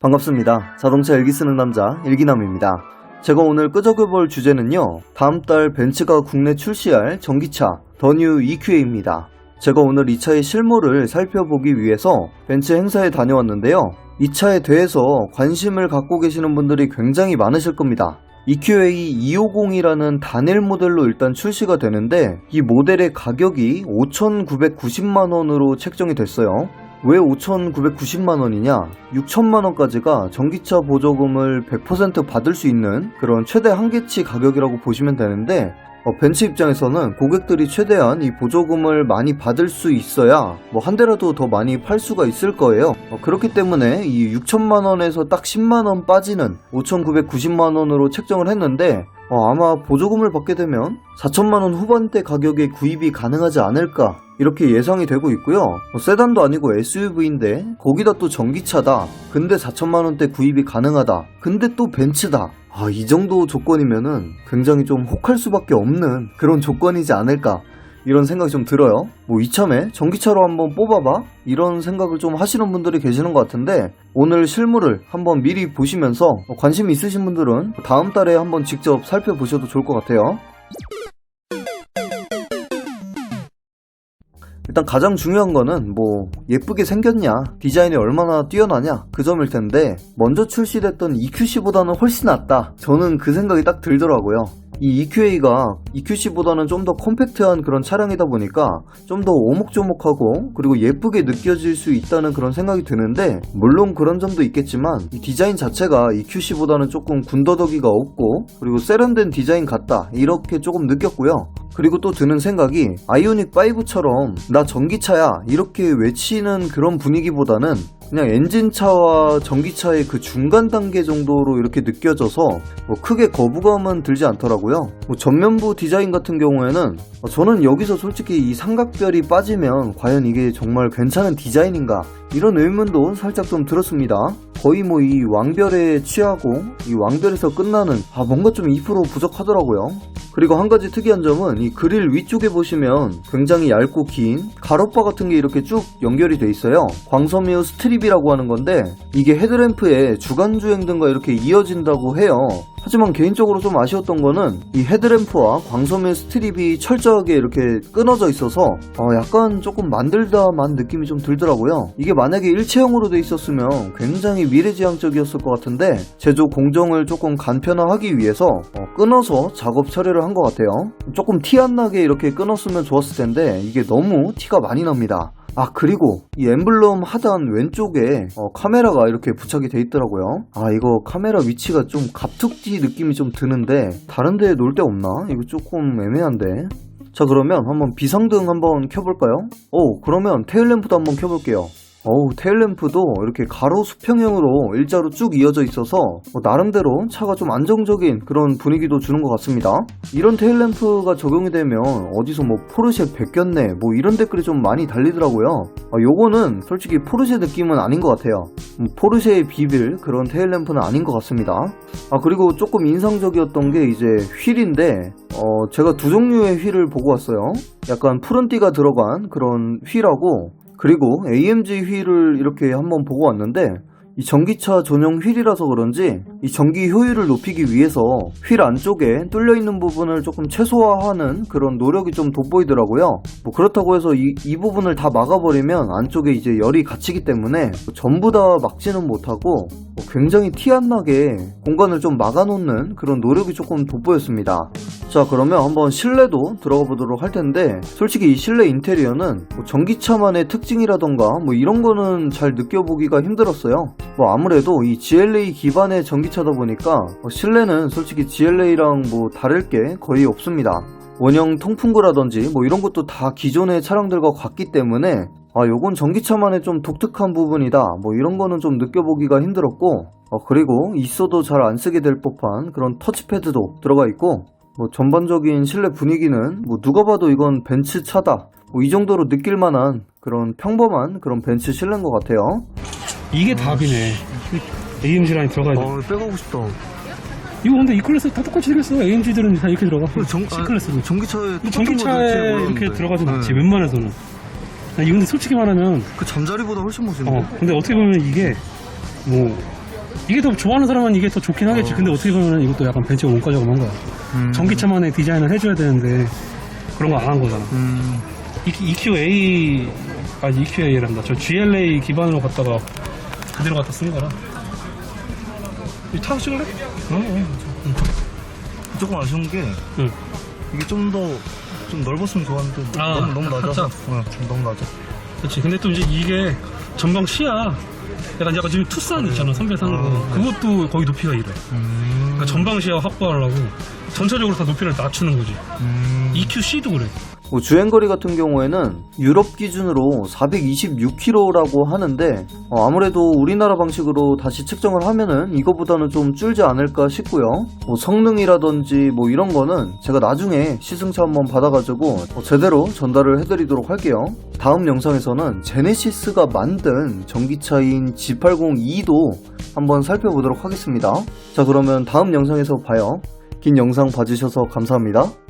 반갑습니다. 자동차 일기 쓰는 남자 일기남입니다. 제가 오늘 끄적여볼 주제는요. 다음 달 벤츠가 국내 출시할 전기차 더뉴 EQA입니다. 제가 오늘 이 차의 실물을 살펴보기 위해서 벤츠 행사에 다녀왔는데요. 이 차에 대해서 관심을 갖고 계시는 분들이 굉장히 많으실 겁니다. EQA 250이라는 단일 모델로 일단 출시가 되는데 이 모델의 가격이 5,990만 원으로 책정이 됐어요. 왜 5,990만 원이냐? 6천만 원까지가 전기차 보조금을 100% 받을 수 있는 그런 최대 한계치 가격이라고 보시면 되는데 어, 벤츠 입장에서는 고객들이 최대한 이 보조금을 많이 받을 수 있어야 뭐 한 대라도 더 많이 팔 수가 있을 거예요. 어, 그렇기 때문에 이 6천만 원에서 딱 10만 원 빠지는 5,990만 원으로 책정을 했는데 어, 아마 보조금을 받게 되면 4천만 원 후반대 가격에 구입이 가능하지 않을까 이렇게 예상이 되고 있고요. 뭐 세단도 아니고 SUV인데 거기다 또 전기차다. 근데 4천만 원대 구입이 가능하다. 근데 또 벤츠다. 아, 이 정도 조건이면은 굉장히 좀 혹할 수밖에 없는 그런 조건이지 않을까. 이런 생각이 좀 들어요. 뭐 이참에 전기차로 한번 뽑아봐? 이런 생각을 좀 하시는 분들이 계시는 것 같은데 오늘 실물을 한번 미리 보시면서 관심 있으신 분들은 다음 달에 한번 직접 살펴보셔도 좋을 것 같아요. 일단 가장 중요한 거는 뭐 예쁘게 생겼냐 디자인이 얼마나 뛰어나냐 그 점일 텐데 먼저 출시됐던 EQC보다는 훨씬 낫다. 저는 그 생각이 딱 들더라고요 이 EQA가 EQC보다는 좀 더 컴팩트한 그런 차량이다 보니까 좀 더 오목조목하고 그리고 예쁘게 느껴질 수 있다는 그런 생각이 드는데 물론 그런 점도 있겠지만 이 디자인 자체가 EQC보다는 조금 군더더기가 없고 그리고 세련된 디자인 같다 이렇게 조금 느꼈고요. 그리고 또 드는 생각이 아이오닉 5처럼 나 전기차야 이렇게 외치는 그런 분위기보다는 그냥 엔진차와 전기차의 그 중간 단계 정도로 이렇게 느껴져서 뭐 크게 거부감은 들지 않더라고요. 뭐 전면부 디자인 같은 경우에는 어, 저는 여기서 솔직히 이 삼각별이 빠지면 과연 이게 정말 괜찮은 디자인인가 이런 의문도 살짝 좀 들었습니다. 거의 뭐 이 왕별에 취하고 이 왕별에서 끝나는 아 뭔가 좀 2% 부족하더라고요. 그리고 한 가지 특이한 점은 이 그릴 위쪽에 보시면 굉장히 얇고 긴 가로바 같은 게 이렇게 쭉 연결이 돼 있어요. 광섬유 스트립이라고 하는 건데 이게 헤드램프에 주간 주행 등과 이렇게 이어진다고 해요. 하지만 개인적으로 좀 아쉬웠던 거는 이 헤드램프와 광섬유 스트립이 철저하게 이렇게 끊어져 있어서 어, 약간 조금 만들다만 느낌이 좀 들더라고요. 이게 만약에 일체형으로 돼 있었으면 굉장히 미래지향적이었을 것 같은데 제조 공정을 조금 간편화하기 위해서 어, 끊어서 작업 처리를 한 것 같아요. 조금 티 안 나게 이렇게 끊었으면 좋았을 텐데 이게 너무 티가 많이 납니다. 아 그리고 이 엠블럼 하단 왼쪽에 어, 카메라가 이렇게 부착이 돼 있더라고요 아 이거 카메라 위치가 좀 갑툭튀 느낌이 좀 드는데 다른 데에 놓을 데 없나? 이거 조금 애매한데 자 그러면 한번 비상등 한번 켜볼까요? 오 그러면 테일램프도 한번 켜볼게요 어우 테일램프도 이렇게 가로 수평형으로 일자로 쭉 이어져 있어서 뭐 나름대로 차가 좀 안정적인 그런 분위기도 주는 것 같습니다. 이런 테일램프가 적용이 되면 어디서 뭐 포르쉐 베꼈네 뭐 이런 댓글이 좀 많이 달리더라고요. 아, 요거는 솔직히 포르쉐 느낌은 아닌 것 같아요. 음, 포르쉐의 비빌 그런 테일램프는 아닌 것 같습니다. 아 그리고 조금 인상적이었던 게 이제 휠인데 어 제가 두 종류의 휠을 보고 왔어요. 약간 푸른 띠가 들어간 그런 휠하고 그리고 AMG 휠을 이렇게 한번 보고 왔는데 이 전기차 전용 휠이라서 그런지 이 전기 효율을 높이기 위해서 휠 안쪽에 뚫려 있는 부분을 조금 최소화하는 그런 노력이 좀 돋보이더라고요. 뭐 그렇다고 해서 이, 이 부분을 다 막아버리면 안쪽에 이제 열이 갇히기 때문에 전부 다 막지는 못하고 뭐 굉장히 티 안 나게 공간을 좀 막아놓는 그런 노력이 조금 돋보였습니다. 자 그러면 한번 실내도 들어가 보도록 할 텐데 솔직히 이 실내 인테리어는 뭐 전기차만의 특징이라던가 뭐 이런 거는 잘 느껴보기가 힘들었어요. 뭐 아무래도 이 GLA 기반의 전기차다 보니까 뭐 실내는 솔직히 GLA랑 뭐 다를 게 거의 없습니다. 원형 통풍구라든지 뭐 이런 것도 다 기존의 차량들과 같기 때문에 아 요건 전기차만의 좀 독특한 부분이다 뭐 이런 거는 좀 느껴보기가 힘들었고 어, 그리고 있어도 잘 안 쓰게 될 법한 그런 터치패드도 들어가 있고 뭐 전반적인 실내 분위기는 뭐 누가 봐도 이건 벤츠 차다 뭐 이 정도로 느낄 만한 그런 평범한 그런 벤츠 실내인 것 같아요 이게 답이네. AMG 라인 들어가야 돼. 어, 빼가고 싶다. 이거 근데 이 클래스 다 똑같이 생겼어. AMG들은 다 이렇게 들어가. 정, C 클래스도. 전기차에 똑같은 전기차에 거지, 이렇게. 들어가지 않지. 네. 웬만해서는. 나 이거 근데 솔직히 말하면, 그 잠자리보다 훨씬 멋있는데. 어, 근데 어떻게 보면 이게, 뭐, 이게 더 좋아하는 사람은 이게 더 좋긴 하겠지. 어. 근데 어떻게 보면 이것도 약간 벤츠가 원가 작업한 거야. 음. 전기차만의 디자인을 해줘야 되는데 그런 거 안 한 거잖아. 음. EQA 아 EQA란다. 저 GLA 기반으로 갖다가 그대로 갖다 쓴 거라. 이 타고 찍을래? 어, 어. 조금 아쉬운 게 응. 이게 좀 더 좀 넓었으면 좋았는데 아, 너무 너무 낮아서 살짝. 어, 좀 너무 낮아. 그렇지. 근데 또 이제 이게 전방 시야. 약간 약간 지금 투싼 있잖아. 선배 사는 거. 아, 그것도 거의 높이가 이래. 음. 그러니까 전방 시야 확보하려고 전체적으로 다 높이를 낮추는 거지. 음. EQC도 그래. 뭐 주행거리 같은 경우에는 유럽 기준으로 426km라고 하는데 어, 아무래도 우리나라 방식으로 다시 측정을 하면은 이거보다는 좀 줄지 않을까 싶고요. 뭐 성능이라든지 뭐 이런 거는 제가 나중에 시승차 한번 받아가지고 어, 제대로 전달을 해드리도록 할게요. 다음 영상에서는 제네시스가 만든 전기차인 G80E도 한번 살펴보도록 하겠습니다. 자 그러면 다음 영상에서 봐요. 긴 영상 봐주셔서 감사합니다.